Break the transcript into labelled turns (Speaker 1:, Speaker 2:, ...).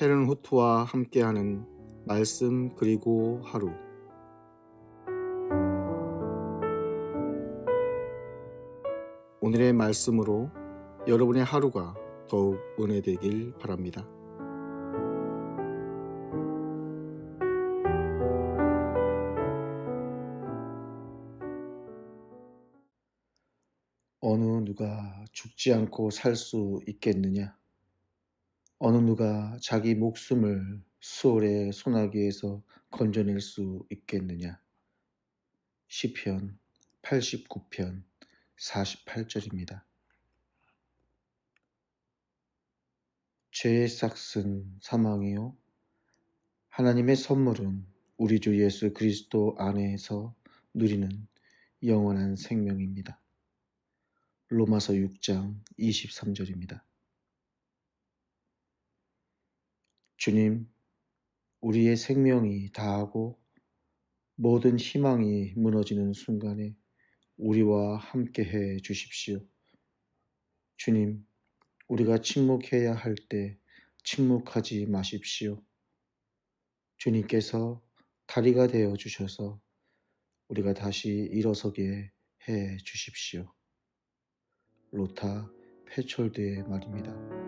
Speaker 1: 헤른 후트와 함께하는 말씀 그리고 하루 오늘의 말씀으로 여러분의 하루가 더욱 은혜되길 바랍니다. 어느 누가 죽지 않고 살 수 있겠느냐? 어느 누가 자기 목숨을 수월의 소나기에서 건져낼 수 있겠느냐? 시편 89편 48절입니다. 죄의 싹은 사망이요. 하나님의 선물은 우리 주 예수 그리스도 안에서 누리는 영원한 생명입니다. 로마서 6장 23절입니다. 주님, 우리의 생명이 다하고 모든 희망이 무너지는 순간에 우리와 함께 해 주십시오. 주님, 우리가 침묵해야 할 때 침묵하지 마십시오. 주님께서 다리가 되어 주셔서 우리가 다시 일어서게 해 주십시오. 로타 페철드의 말입니다.